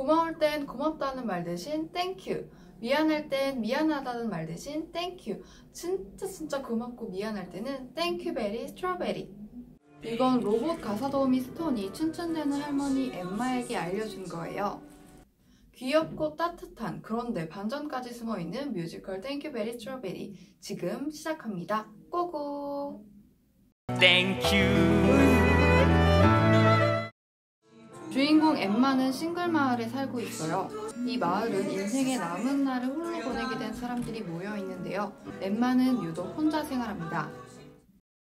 고마울 땐 고맙다는 말 대신 땡큐. 미안할 땐 미안하다는 말 대신 땡큐. 진짜 진짜 고맙고 미안할 때는 땡큐 베리 스트로베리. 이건 로봇 가사 도우미 스톤이 춘춘대는 할머니 엠마에게 알려준 거예요. 귀엽고 따뜻한 그런데 반전까지 숨어있는 뮤지컬 땡큐 베리 스트로베리 지금 시작합니다. 고고! 주인공 엠마는 싱글 마을에 살고 있어요. 이 마을은 인생의 남은 날을 홀로 보내게 된 사람들이 모여 있는데요. 엠마는 유독 혼자 생활합니다.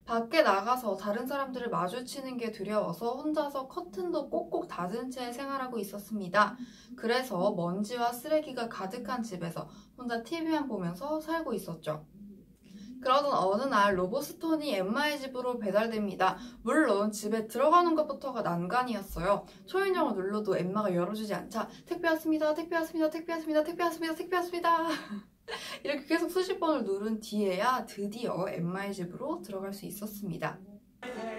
밖에 나가서 다른 사람들을 마주치는 게 두려워서 혼자서 커튼도 꼭꼭 닫은 채 생활하고 있었습니다. 그래서 먼지와 쓰레기가 가득한 집에서 혼자 TV만 보면서 살고 있었죠. 그러던 어느 날 로보스톤이 엠마의 집으로 배달됩니다. 물론 집에 들어가는 것부터가 난관이었어요. 초인종을 눌러도 엠마가 열어주지 않자 택배 왔습니다, 택배 왔습니다, 택배 왔습니다, 택배 왔습니다, 택배 왔습니다. 이렇게 계속 수십 번을 누른 뒤에야 드디어 엠마의 집으로 들어갈 수 있었습니다.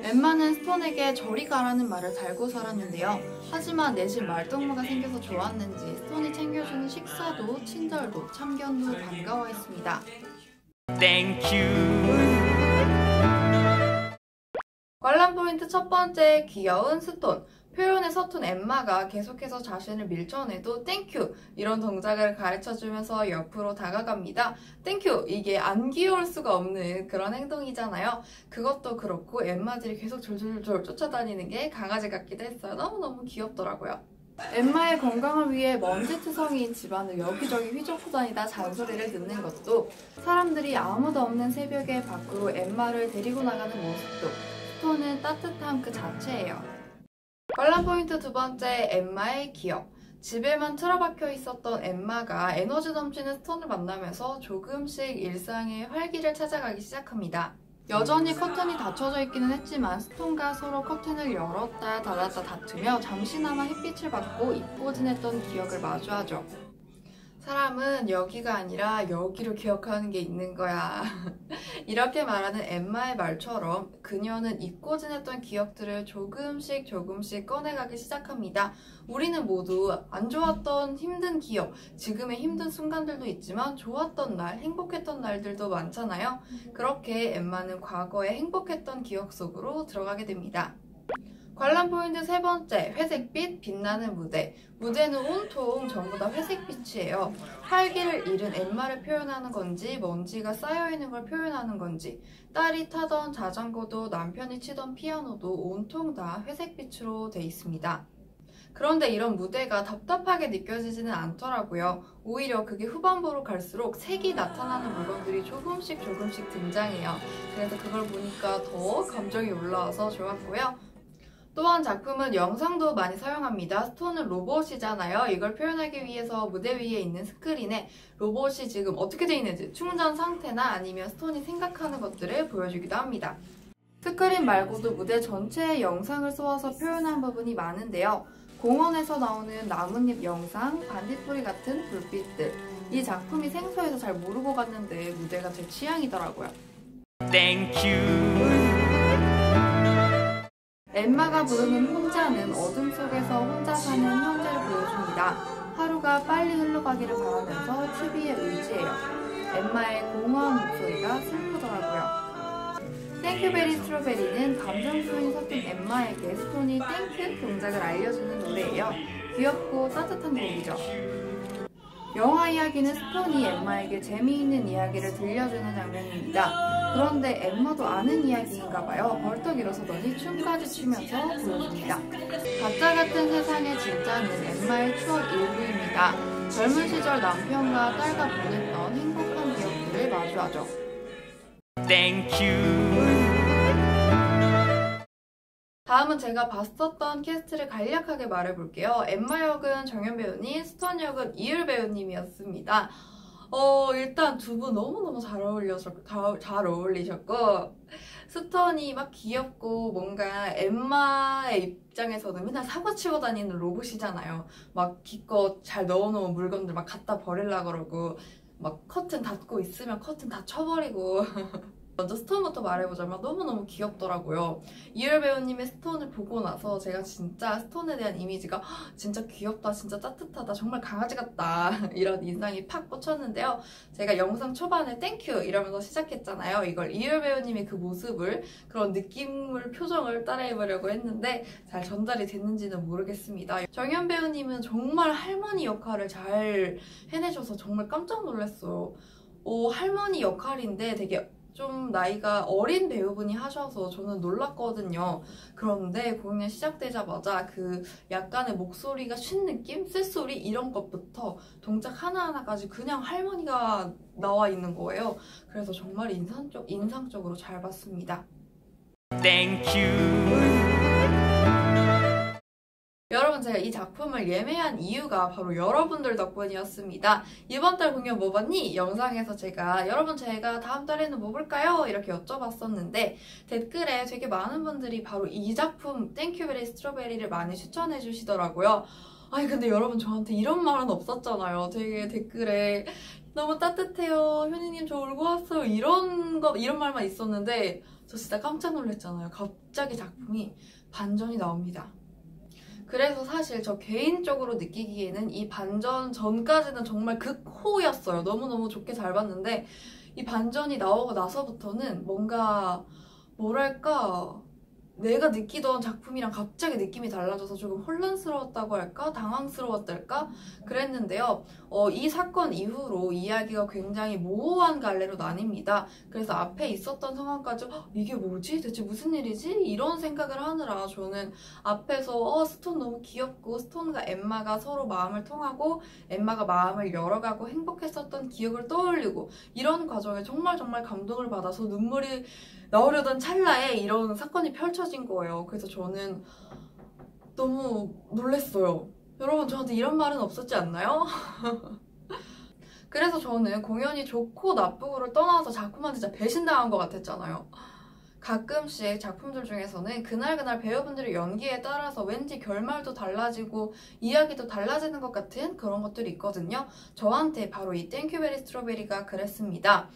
엠마는 스톤에게 저리 가라는 말을 달고 살았는데요. 하지만 내 집 말동무가 생겨서 좋았는지 스톤이 챙겨주는 식사도 친절도 참견도 반가워했습니다. 땡큐 관람 포인트 첫 번째 귀여운 스톤 표현에 서툰 엠마가 계속해서 자신을 밀쳐내도 땡큐 이런 동작을 가르쳐주면서 옆으로 다가갑니다. 땡큐 이게 안 귀여울 수가 없는 그런 행동이잖아요. 그것도 그렇고 엠마들이 계속 졸졸졸 쫓아다니는 게 강아지 같기도 했어요. 너무너무 귀엽더라고요. 엠마의 건강을 위해 먼지투성이인 집안을 여기저기 휘젓고 다니다 잔소리를 듣는 것도 사람들이 아무도 없는 새벽에 밖으로 엠마를 데리고 나가는 모습도 스톤은 따뜻함 그 자체예요. 관람 포인트 두 번째, 엠마의 기억. 집에만 틀어박혀 있었던 엠마가 에너지 넘치는 스톤을 만나면서 조금씩 일상의 활기를 찾아가기 시작합니다. 여전히 커튼이 닫혀져 있기는 했지만 스톤과 서로 커튼을 열었다 닫았다 다투며 잠시나마 햇빛을 받고 지냈던 기억을 마주하죠. 사람은 여기가 아니라 여기로 기억하는 게 있는 거야. 이렇게 말하는 엠마의 말처럼 그녀는 잊고 지냈던 기억들을 조금씩 조금씩 꺼내가기 시작합니다. 우리는 모두 안 좋았던 힘든 기억, 지금의 힘든 순간들도 있지만 좋았던 날, 행복했던 날들도 많잖아요. 그렇게 엠마는 과거의 행복했던 기억 속으로 들어가게 됩니다. 관람 포인트 세 번째, 회색빛 빛나는 무대. 무대는 온통 전부 다 회색빛이에요. 활기를 잃은 엠마를 표현하는 건지, 먼지가 쌓여있는 걸 표현하는 건지, 딸이 타던 자전거도 남편이 치던 피아노도 온통 다 회색빛으로 돼 있습니다. 그런데 이런 무대가 답답하게 느껴지지는 않더라고요. 오히려 그게 후반부로 갈수록 색이 나타나는 물건들이 조금씩 조금씩 등장해요. 그래서 그걸 보니까 더 감정이 올라와서 좋았고요. 또한 작품은 영상도 많이 사용합니다. 스톤은 로봇이잖아요. 이걸 표현하기 위해서 무대 위에 있는 스크린에 로봇이 지금 어떻게 되어 있는지 충전 상태나 아니면 스톤이 생각하는 것들을 보여주기도 합니다. 스크린 말고도 무대 전체의 영상을 쏘아서 표현한 부분이 많은데요. 공원에서 나오는 나뭇잎 영상, 반딧불이 같은 불빛들 이 작품이 생소해서 잘 모르고 갔는데 무대가 제 취향이더라고요. 땡큐 엠마가 부르는 혼자는 어둠 속에서 혼자 사는 현재를 보여줍니다. 하루가 빨리 흘러가기를 바라면서 TV에 의지해요. 엠마의 공허한 목소리가 슬프더라고요. 땡큐베리 스트로베리는 감정표현이 섞인 엠마에게 스톤이 땡큐 동작을 알려주는 노래예요. 귀엽고 따뜻한 곡이죠. 영화 이야기는 스톤이 엠마에게 재미있는 이야기를 들려주는 장면입니다. 그런데 엠마도 아는 이야기인가 봐요. 벌떡 일어서더니 춤까지 추면서 보여줍니다. 가짜 같은 세상의 진짜는 엠마의 추억 일부입니다. 젊은 시절 남편과 딸과 보냈던 행복한 기억들을 마주하죠. 다음은 제가 봤었던 캐스트를 간략하게 말해볼게요. 엠마 역은 정현 배우님, 스톤 역은 이율 배우님이었습니다. 어, 일단 두 분 너무너무 잘 어울려서, 잘 어울리셨고, 스톤이 막 귀엽고, 뭔가 엠마의 입장에서는 맨날 사고 치고 다니는 로봇이잖아요. 막 기껏 잘 넣어놓은 물건들 막 갖다 버릴라 그러고, 막 커튼 닫고 있으면 커튼 다 쳐버리고. 먼저 스톤부터 말해보자면 너무너무 귀엽더라고요. 이열 배우님의 스톤을 보고 나서 제가 진짜 스톤에 대한 이미지가 진짜 귀엽다, 진짜 따뜻하다, 정말 강아지 같다 이런 인상이 팍 꽂혔는데요. 제가 영상 초반에 땡큐 이러면서 시작했잖아요. 이걸 이열 배우님의 그 모습을 그런 느낌을 표정을 따라해보려고 했는데 잘 전달이 됐는지는 모르겠습니다. 정현 배우님은 정말 할머니 역할을 잘 해내셔서 정말 깜짝 놀랐어요. 오, 할머니 역할인데 되게 좀 나이가 어린 배우분이 하셔서 저는 놀랐거든요. 그런데 공연 시작되자마자 그 약간의 목소리가 쉰 느낌? 쇳소리? 이런 것부터 동작 하나하나까지 그냥 할머니가 나와 있는 거예요. 그래서 정말 인상적, 인상적으로 잘 봤습니다. 여러분 제가 이 작품을 예매한 이유가 바로 여러분들 덕분이었습니다. 이번 달 공연 뭐 봤니? 영상에서 제가 여러분 제가 다음 달에는 뭐 볼까요? 이렇게 여쭤봤었는데 댓글에 되게 많은 분들이 바로 이 작품 땡큐베리 스트로베리를 많이 추천해 주시더라고요. 아니 근데 여러분 저한테 이런 말은 없었잖아요. 되게 댓글에 너무 따뜻해요. 현이님 저 울고 왔어요. 이런 거 이런 말만 있었는데 저 진짜 깜짝 놀랐잖아요. 갑자기 작품이 반전이 나옵니다. 그래서 사실 저 개인적으로 느끼기에는 이 반전 전까지는 정말 극호였어요. 너무너무 좋게 잘 봤는데 이 반전이 나오고 나서부터는 뭔가 뭐랄까 내가 느끼던 작품이랑 갑자기 느낌이 달라져서 조금 혼란스러웠다고 할까? 당황스러웠달까? 그랬는데요. 어, 이 사건 이후로 이야기가 굉장히 모호한 갈래로 나뉩니다. 그래서 앞에 있었던 상황까지 이게 뭐지? 대체 무슨 일이지? 이런 생각을 하느라 저는 앞에서 어, 스톤 너무 귀엽고 스톤과 엠마가 서로 마음을 통하고 엠마가 마음을 열어가고 행복했었던 기억을 떠올리고 이런 과정에 정말 정말 감동을 받아서 눈물이 나오려던 찰나에 이런 사건이 펼쳐진 거예요. 그래서 저는 너무 놀랬어요. 여러분 저한테 이런 말은 없었지 않나요? 그래서 저는 공연이 좋고 나쁘고를 떠나서 작품한테 진짜 배신당한 것 같았잖아요. 가끔씩 작품들 중에서는 그날그날 배우분들의 연기에 따라서 왠지 결말도 달라지고 이야기도 달라지는 것 같은 그런 것들이 있거든요. 저한테 바로 이 땡큐베리 스트로베리가 그랬습니다.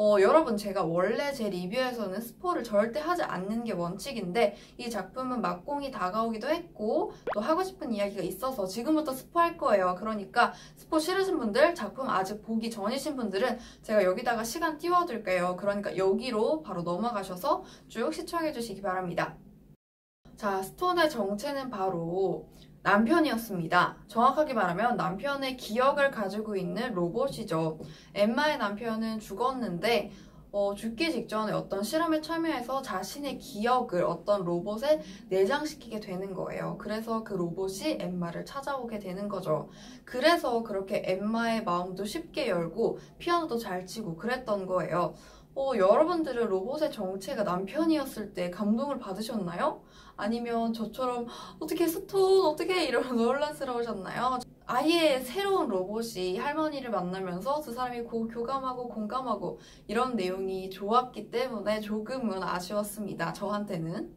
어, 여러분 제가 원래 제 리뷰에서는 스포를 절대 하지 않는 게 원칙인데 이 작품은 막공이 다가오기도 했고 또 하고 싶은 이야기가 있어서 지금부터 스포할 거예요. 그러니까 스포 싫으신 분들 작품 아직 보기 전이신 분들은 제가 여기다가 시간 띄워둘게요. 그러니까 여기로 바로 넘어가셔서 쭉 시청해 주시기 바랍니다. 자, 스톤의 정체는 바로 남편이었습니다. 정확하게 말하면 남편의 기억을 가지고 있는 로봇이죠. 엠마의 남편은 죽었는데 어, 죽기 직전에 어떤 실험에 참여해서 자신의 기억을 어떤 로봇에 내장시키게 되는 거예요. 그래서 그 로봇이 엠마를 찾아오게 되는 거죠. 그래서 그렇게 엠마의 마음도 쉽게 열고 피아노도 잘 치고 그랬던 거예요. 어, 여러분들은 로봇의 정체가 남편이었을 때 감동을 받으셨나요? 아니면 저처럼 어떻게 스톤 어떻게 이러면서 혼란스러우셨나요? 아예 새로운 로봇이 할머니를 만나면서 두 사람이 고, 교감하고 공감하고 이런 내용이 좋았기 때문에 조금은 아쉬웠습니다. 저한테는.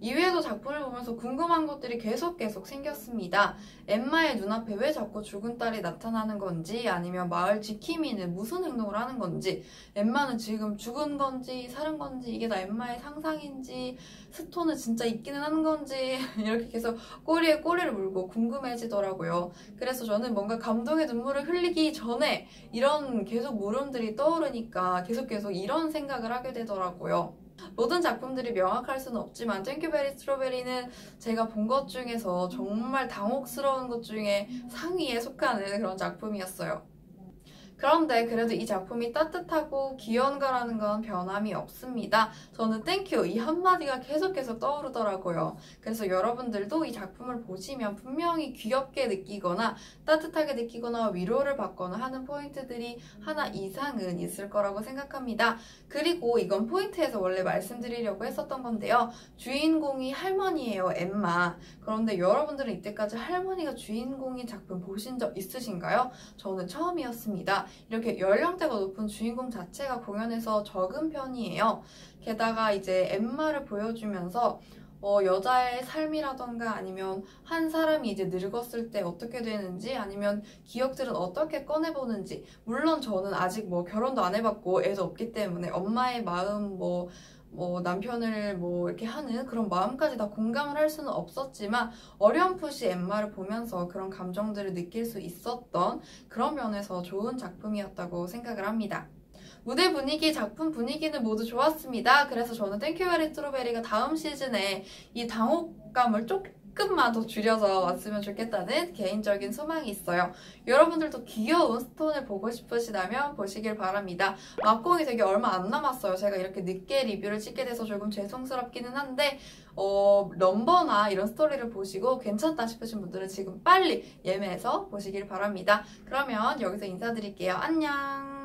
이외에도 작품을 보면서 궁금한 것들이 계속 계속 생겼습니다. 엠마의 눈앞에 왜 자꾸 죽은 딸이 나타나는 건지 아니면 마을 지킴이는 무슨 행동을 하는 건지 엠마는 지금 죽은 건지 살은 건지 이게 다 엠마의 상상인지 스톤은 진짜 있기는 하는 건지 이렇게 계속 꼬리에 꼬리를 물고 궁금해지더라고요. 그래서 저는 뭔가 감동의 눈물을 흘리기 전에 이런 계속 물음들이 떠오르니까 계속 계속 이런 생각을 하게 되더라고요. 모든 작품들이 명확할 수는 없지만 땡큐베리 스트로베리는 제가 본 것 중에서 정말 당혹스러운 것 중에 상위에 속하는 그런 작품이었어요. 그런데 그래도 이 작품이 따뜻하고 귀여운가라는 건 변함이 없습니다. 저는 땡큐 이 한마디가 계속 계속 떠오르더라고요. 그래서 여러분들도 이 작품을 보시면 분명히 귀엽게 느끼거나 따뜻하게 느끼거나 위로를 받거나 하는 포인트들이 하나 이상은 있을 거라고 생각합니다. 그리고 이건 포인트에서 원래 말씀드리려고 했었던 건데요. 주인공이 할머니예요, 엠마. 그런데 여러분들은 이때까지 할머니가 주인공인 작품 보신 적 있으신가요? 저는 처음이었습니다. 이렇게 연령대가 높은 주인공 자체가 공연에서 적은 편이에요. 게다가 이제 엠마를 보여주면서 어, 여자의 삶이라던가 아니면 한 사람이 이제 늙었을 때 어떻게 되는지 아니면 기억들은 어떻게 꺼내보는지 물론 저는 아직 뭐 결혼도 안 해봤고 애도 없기 때문에 엄마의 마음 뭐 뭐 남편을 뭐 이렇게 하는 그런 마음까지 다 공감을 할 수는 없었지만 어렴풋이 엠마를 보면서 그런 감정들을 느낄 수 있었던 그런 면에서 좋은 작품이었다고 생각을 합니다. 무대 분위기, 작품 분위기는 모두 좋았습니다. 그래서 저는 땡큐베리 트로베리가 다음 시즌에 이 당혹감을 조금만 더 줄여서 왔으면 좋겠다는 개인적인 소망이 있어요. 여러분들도 귀여운 스톤을 보고 싶으시다면 보시길 바랍니다. 막공이 되게 얼마 안 남았어요. 제가 이렇게 늦게 리뷰를 찍게 돼서 조금 죄송스럽기는 한데 어, 넘버나 이런 스토리를 보시고 괜찮다 싶으신 분들은 지금 빨리 예매해서 보시길 바랍니다. 그러면 여기서 인사드릴게요. 안녕!